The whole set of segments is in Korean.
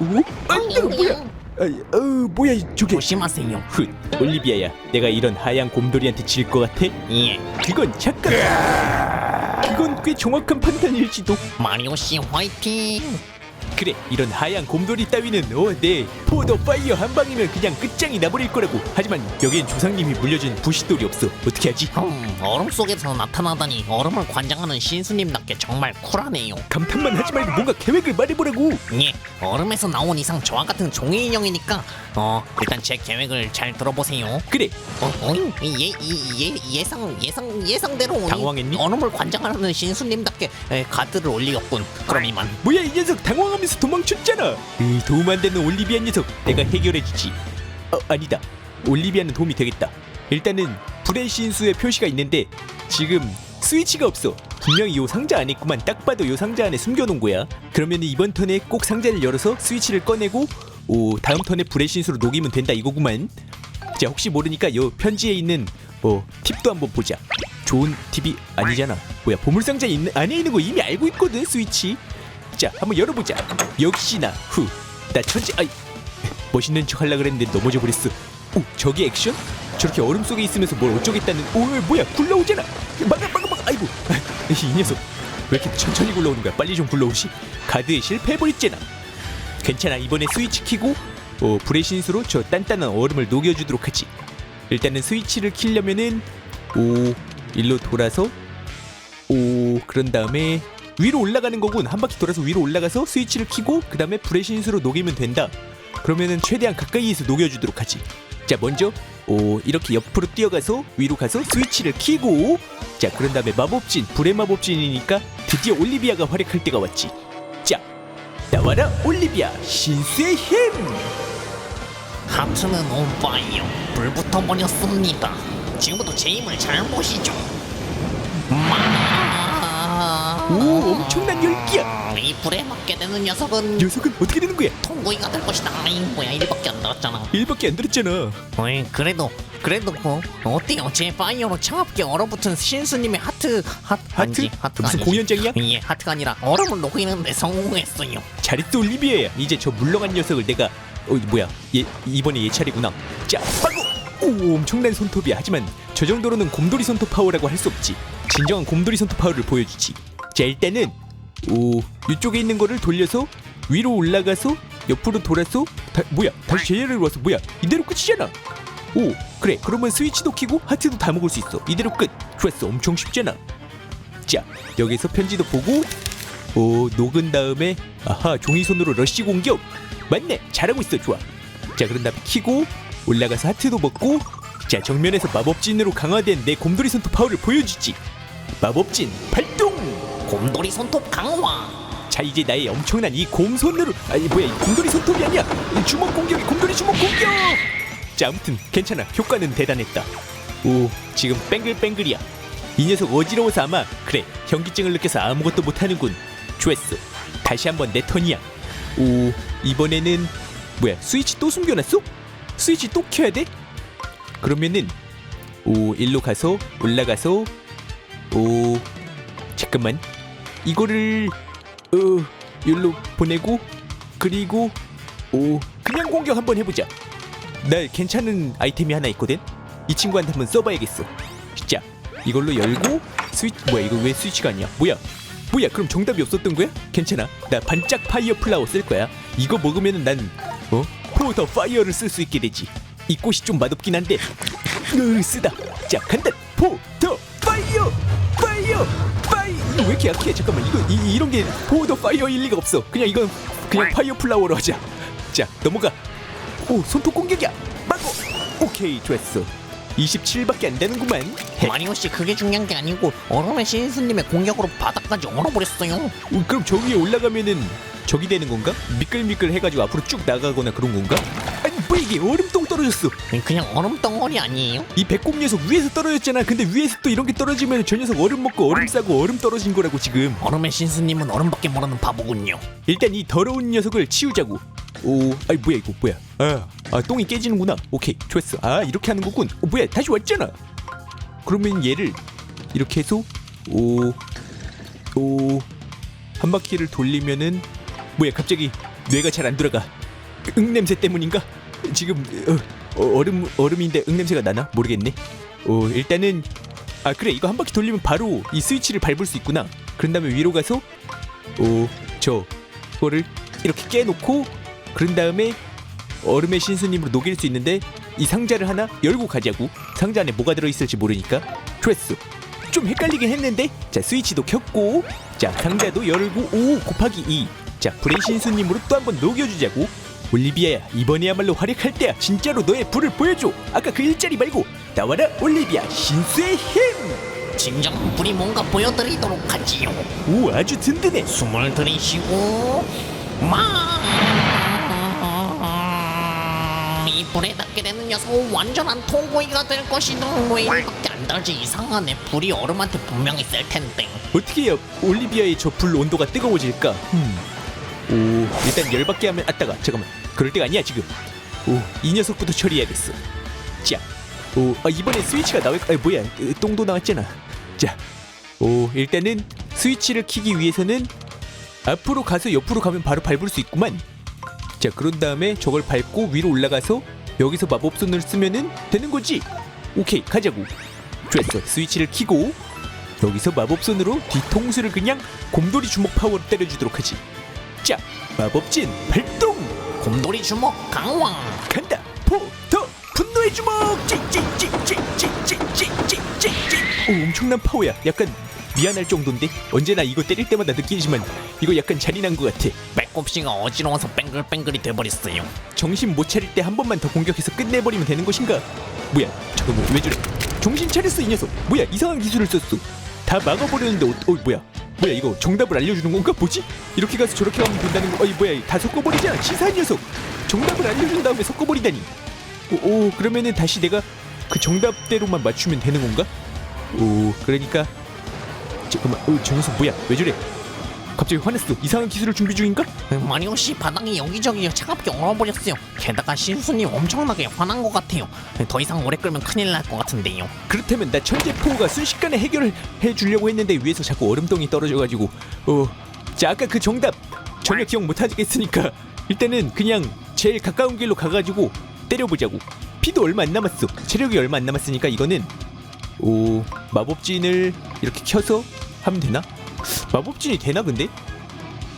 오? 아, 어, 뭐야? 아, 어, 뭐야 이- 저게? 조심하세요. 훗, 올리비아야, 내가 이런 하얀 곰돌이한테 질 것 같아? 예, 그건 착각. 그건 꽤 정확한 판단일지도. 마리오 씨 화이팅. 그래, 이런 하얀 곰돌이 따위는 어, 네 포더 파이어 한 방이면 그냥 끝장이 나버릴 거라고. 하지만 여기엔 조상님이 물려준 부시돌이 없어. 어떻게 하지? 음, 얼음 속에서 나타나다니 얼음을 관장하는 신수님답게 정말 쿨하네요. 감탄만 하지 말고 뭔가 계획을 말해보라고. 예, 얼음에서 나온 이상 저와 같은 종이 인형이니까 어 일단 제 계획을 잘 들어보세요. 그래, 어, 어이, 예, 예, 예, 예상 예상 예상대로 이 당황했니? 얼음을 관장하는 신수님답게 에, 가드를 올리겠군. 그럼 이만. 뭐야 이 녀석 당황 하면서 도망쳤잖아. 이 도움 안 되는 올리비아 녀석 내가 해결해주지. 어 아니다. 올리비아는 도움이 되겠다. 일단은 불의 신수의 표시가 있는데 지금 스위치가 없어. 분명히 요 상자 안에 있구만. 딱 봐도 요 상자 안에 숨겨놓은 거야. 그러면 이번 턴에 꼭 상자를 열어서 스위치를 꺼내고 오 다음 턴에 불의 신수로 녹이면 된다 이거구만. 자 혹시 모르니까 요 편지에 있는 뭐 팁도 한번 보자. 좋은 팁이 아니잖아. 뭐야 보물 상자 있는 안에 있는 거 이미 알고 있거든 스위치. 자 한번 열어보자. 역시나 후 나 천재 아이. 멋있는 척 하려 그랬는데 넘어져 버렸어. 오 저게 액션? 저렇게 얼음 속에 있으면서 뭘 어쩌겠다는 오 뭐야 굴러오잖아. 막아 막아 막아 아이고. 이 녀석 왜 이렇게 천천히 굴러오는 거야? 빨리 좀 굴러오시. 가드에 실패해버렸잖아. 괜찮아 이번에 스위치 키고 어, 불의 신수로 저 단단한 얼음을 녹여주도록 하지. 일단은 스위치를 키려면은 오 일로 돌아서 오 그런 다음에 위로 올라가는 거군. 한 바퀴 돌아서 위로 올라가서 스위치를 키고 그 다음에 불의 신수로 녹이면 된다. 그러면은 최대한 가까이에서 녹여주도록 하지. 자 먼저 오 이렇게 옆으로 뛰어가서 위로 가서 스위치를 키고 자 그런 다음에 마법진 불의 마법진이니까 드디어 올리비아가 활약할 때가 왔지. 자 나와라 올리비아. 신수의 힘! 하트는 온파이어 불부터 버렸습니다. 지금부터 제 힘을 잘 보시죠. 마. 오 엄청난 열기야 이 불에 맞게 되는 녀석은 녀석은 어떻게 되는 거야 통구이가 될 것이다. 아이 뭐야 일밖에 안 나왔잖아. 일밖에 안 들었잖아 어이 그래도 그래도 뭐 어때요? 제 파이어로 차갑게 얼어붙은 신수님의 하트 하트 하트? 아니지, 하트가 무슨 아니지. 공연장이야? 예 하트가 아니라 얼음을 녹이는데 성공했어요. 잘했어 올리비아야 이제 저 물렁한 녀석을 내가 어 뭐야 얘 이번에 얘 차례구나 자 빠고 오 엄청난 손톱이야 하지만 저 정도로는 곰돌이 손톱 파워라고 할 수 없지 진정한 곰돌이 손톱 파워를 보여주지 자 일단은 오 이쪽에 있는 거를 돌려서 위로 올라가서 옆으로 돌아서 다, 뭐야 다시 제자리로 와서 뭐야 이대로 끝이잖아. 오 그래 그러면 스위치도 키고 하트도 다 먹을 수 있어. 이대로 끝. 좋았어 엄청 쉽잖아. 자 여기서 편지도 보고 오 녹은 다음에 아하 종이손으로 러쉬 공격. 맞네 잘하고 있어 좋아. 자 그런 다음에 키고 올라가서 하트도 먹고 자 정면에서 마법진으로 강화된 내 곰돌이 손톱 파워를 보여주지. 마법진 발동 곰돌이 손톱 강화. 자 이제 나의 엄청난 이 곰손으로 아니 뭐야 이 곰돌이 손톱이 아니야. 이 주먹 공격이 곰돌이 주먹 공격! 자 아무튼 괜찮아. 효과는 대단했다. 오 지금 뱅글뱅글이야. 이 녀석 어지러워서 아마 그래 현기증을 느껴서 아무것도 못하는군. 좋았어. 다시 한번 내 턴이야. 오 이번에는 뭐야 스위치 또 숨겨놨어? 스위치 또 켜야 돼? 그러면은 오 일로 가서 올라가서 오 잠깐만 이거를 어 여기로 보내고 그리고 오 그냥 공격 한번 해보자. 나 괜찮은 아이템이 하나 있거든? 이 친구한테 한번 써봐야겠어. 자 이걸로 열고 스위치 뭐야 이거 왜 스위치가 아니야? 뭐야? 뭐야 그럼 정답이 없었던 거야? 괜찮아. 나 반짝 파이어 플라워 쓸 거야. 이거 먹으면은 난 어? 포더 파이어를 쓸 수 있게 되지. 이 꽃이 좀 맛없긴 한데 으 쓰다. 자 간다 포더 파이어! 파이어! 파 이 이거 왜 이렇게 약해? 잠깐만 이거 이, 이런 게 포더 파이어 일 리가 없어. 그냥 이건 그냥 파이어 플라워로 하자. 자 넘어가. 오 손톱 공격이야. 마고! 오케이 좋았어 27밖에 안 되는구만. 헤. 마리오 씨 그게 중요한 게 아니고 얼음의 신수님의 공격으로 바닥까지 얼어버렸어요. 어, 그럼 저 위에 올라가면은 저기 되는 건가? 미끌미끌 해가지고 앞으로 쭉 나가거나 그런 건가? 이게 얼음똥 떨어졌어. 그냥 얼음 덩어리 아니에요? 이 배꼽 녀석 위에서 떨어졌잖아. 근데 위에서 또 이런 게 떨어지면 저 녀석 얼음 먹고 얼음 싸고 얼음 떨어진 거라고 지금. 얼음의 신수님은 얼음밖에 모르는 바보군요. 일단 이 더러운 녀석을 치우자고. 오 아이 뭐야 이거 뭐야? 아, 아 똥이 깨지는구나. 오케이 좋았어. 아 이렇게 하는 거군. 어, 뭐야 다시 왔잖아. 그러면 얘를 이렇게 해서 오오한 바퀴를 돌리면은 뭐야 갑자기 뇌가 잘 안 돌아가. 응 냄새 때문인가? 지금 어, 어, 얼음 얼음인데 응 냄새가 나나 모르겠네. 어 일단은 아 그래 이거 한 바퀴 돌리면 바로 이 스위치를 밟을 수 있구나. 그런 다음에 위로 가서 오저 거를 이렇게 깨놓고 그런 다음에 얼음의 신수님으로 녹일 수 있는데 이 상자를 하나 열고 가자고. 상자 안에 뭐가 들어있을지 모르니까 좋았어. 좀 헷갈리긴 했는데 자 스위치도 켰고 자 상자도 열고 5 곱하기 2. 자 불의 신수님으로 또 한 번 녹여주자고. 올리비아야 이번에야말로 활약할 때야. 진짜로 너의 불을 보여줘. 아까 그 일자리 말고 나와라 올리비아. 신수의 힘! 진정한 불이 뭔가 보여드리도록 하지요. 오 아주 든든해. 숨을 들이쉬고 막이 불에 닿게 되는 녀석은 완전한 통구이가 될 것이다. 왜 이렇게 안 달지? 이상하네. 불이 얼음한테 분명히 셀 텐데. 어떻게 해야 올리비아의 저 불 온도가 뜨거워질까? 음. 오, 일단 열받게 하면 아따가 잠깐만. 그럴 때가 아니야 지금. 오, 이 녀석부터 처리해야겠어. 자, 오, 아, 이번에 스위치가 나올 아 뭐야? 으, 똥도 나왔잖아. 자, 오, 일단은 스위치를 키기 위해서는 앞으로 가서 옆으로 가면 바로 밟을 수 있구만. 자, 그런 다음에 저걸 밟고 위로 올라가서 여기서 마법손을 쓰면은 되는 거지. 오케이, 가자고. 좋았어. 스위치를 키고 여기서 마법손으로 뒤통수를 그냥 곰돌이 주먹 파워로 때려주도록 하지. 자, 마법진 발동! 곰돌이 주먹 강황 간다! 포더 분노의 주먹! 찌찌찌찌찌찌찌찌찌찌 오, 엄청난 파워야. 약간 미안할 정도인데 언제나 이거 때릴 때마다 느끼지만 이거 약간 잔인한 것 같아. 배꼽씨가 어지러워서 뱅글뱅글이 돼버렸어요 정신 못 차릴 때 한 번만 더 공격해서 끝내버리면 되는 것인가? 뭐야? 잠깐만 왜 저래? 정신 차렸어 이 녀석. 뭐야 이상한 기술을 썼어. 다 막아버렸는데 어, 어 뭐야? 뭐야 이거 정답을 알려주는 건가? 뭐지? 이렇게 가서 저렇게 가면 된다는 거? 어이 뭐야 다 섞어버리잖아 치사한 녀석. 정답을 알려준 다음에 섞어버리다니. 오, 오 그러면은 다시 내가 그 정답대로만 맞추면 되는 건가? 오 그러니까 잠깐만 어, 저 녀석 뭐야 왜 저래? 갑자기 화냈어. 이상한 기술을 준비 중인가? 마리오 씨 바닥이 여기저기 차갑게 얼어버렸어요 게다가 신수님 엄청나게 화난 것 같아요 더 이상 오래 끌면 큰일 날 것 같은데요 그렇다면 나 천재포가 순식간에 해결을 해주려고 했는데 위에서 자꾸 얼음덩이 떨어져가지고 어, 자 아까 그 정답 전혀 기억 못하겠으니까 일단은 그냥 제일 가까운 길로 가가지고 때려보자고 피도 얼마 안 남았어 체력이 얼마 안 남았으니까 이거는 오 마법진을 이렇게 켜서 하면 되나? 마법진이 되나 근데?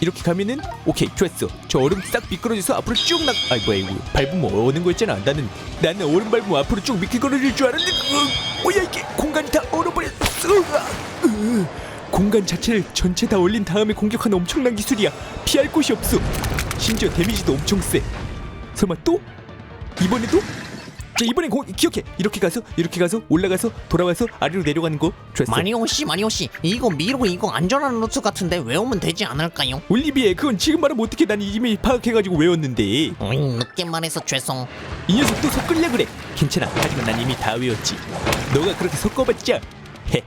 이렇게 가면은 오케이 좋았어. 저 얼음 싹 미끄러져서 앞으로 쭉 나.. 아이 뭐야 이거. 밟으면 어는 거였잖아 나는. 나는 얼음 밟으면 앞으로 쭉 미끌거릴 줄 알았는데 으, 뭐야 이게. 공간이 다 얼어버렸어. 으, 으, 공간 자체를 전체 다 얼린 다음에 공격하는 엄청난 기술이야. 피할 곳이 없어. 심지어 데미지도 엄청 세. 설마 또? 이번에도? 자 이번엔 공 기억해. 이렇게 가서 이렇게 가서 올라가서 돌아와서 아래로 내려가는 거 좋았어. 마리오 씨 마리오 씨 이거 미로 이거 안전한 루트 같은데 외우면 되지 않을까요? 올리비에 그건 지금 말하면 어떻게 난 이미 파악해가지고 외웠는데. 음, 늦게 말해서 죄송. 이 녀석도 섞으려 그래. 괜찮아. 하지만 난 이미 다 외웠지. 너가 그렇게 섞어봤자. 헤.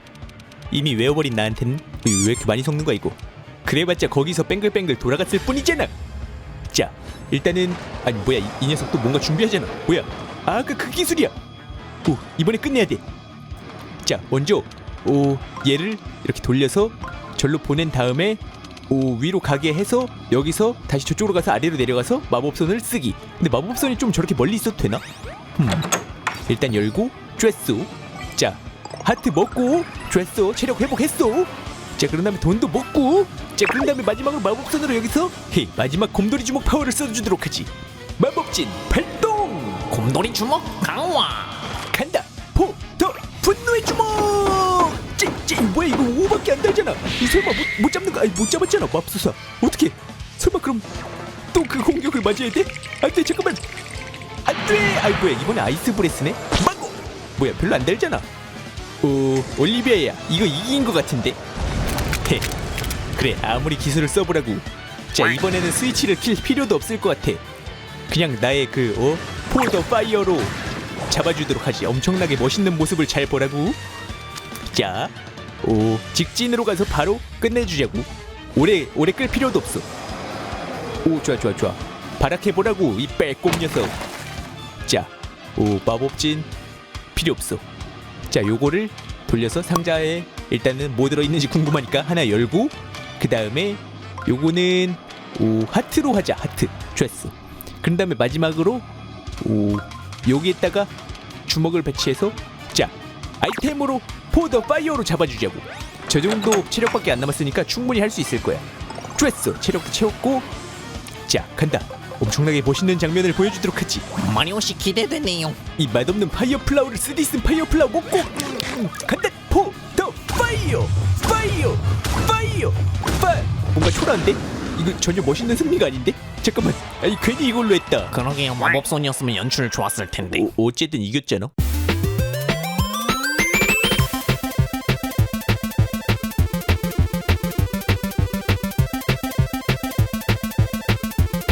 이미 외워버린 나한테는 왜 이렇게 많이 섞는 거야 이거? 그래봤자 거기서 뱅글뱅글 돌아갔을 뿐이잖아. 자 일단은 아니 뭐야. 이, 이 녀석도 뭔가 준비하잖아. 뭐야 아, 아까 그 기술이야. 오 이번에 끝내야 돼 자 먼저 오 얘를 이렇게 돌려서 절로 보낸 다음에 오 위로 가게 해서 여기서 다시 저쪽으로 가서 아래로 내려가서 마법선을 쓰기. 근데 마법선이 좀 저렇게 멀리 있어도 되나? 음. 일단 열고 쬐쏘. 자 하트 먹고 쬐쏘. 체력 회복했어 자 그런 다음에 돈도 먹고. 자 그런 다음에 마지막으로 마법선으로 여기서 헤 마지막 곰돌이 주먹 파워를 써주도록 하지. 마법진 발동 곰돌이 주먹 강화. 간다. 포더 분노의 주먹. 찌찌 뭐야 이거 5밖에 안 달잖아. 이 설마 못, 못 잡는 거 아니 못 잡았잖아 맙소사 어떻게 설마 그럼 또 그 공격을 맞이해야 돼? 안돼 잠깐만. 안돼! 아이 뭐야 이번에 아이스 브레스네? 망고! 뭐야 별로 안 달잖아. 어 올리비아야 이거 이긴 거 같은데? 헤 그래 아무리 기술을 써보라고. 자 이번에는 스위치를 킬 필요도 없을 것 같아. 그냥 나의 그 어? 포더 파이어로 잡아주도록 하지. 엄청나게 멋있는 모습을 잘 보라고. 자, 오 직진으로 가서 바로 끝내주자고. 오래 오래 끌 필요도 없어. 오 좋아 좋아 좋아. 바락해 보라고 이 빼꼼 녀석. 자오 마법진. 필요 없어. 자 요거를 돌려서 상자에 일단은 뭐 들어있는지 궁금하니까 하나 열고 그 다음에 요거는 오 하트로 하자 하트. 좋았어. 그런 다음에 마지막으로 오. 여기에다가 주먹을 배치해서 자 아이템으로 포더 파이어로 잡아주자고. 저 정도 체력밖에 안 남았으니까 충분히 할 수 있을 거야. 좋았어. 체력도 채웠고. 자 간다. 엄청나게 멋있는 장면을 보여주도록 하지. 마리오 씨 기대되네요. 이 맛없는 파이어 플라워를 쓰디 쓴 파이어 플라워 먹고. 음, 간다. 포더 파이어 파이어 파이어 파 뭔가 초라한데? 이거 전혀 멋있는 승리가 아닌데 잠깐만. 아니 괜히 이걸로 했다. 그러게요 마법손이었으면 연출 좋았을 텐데. 어, 어쨌든 이겼잖아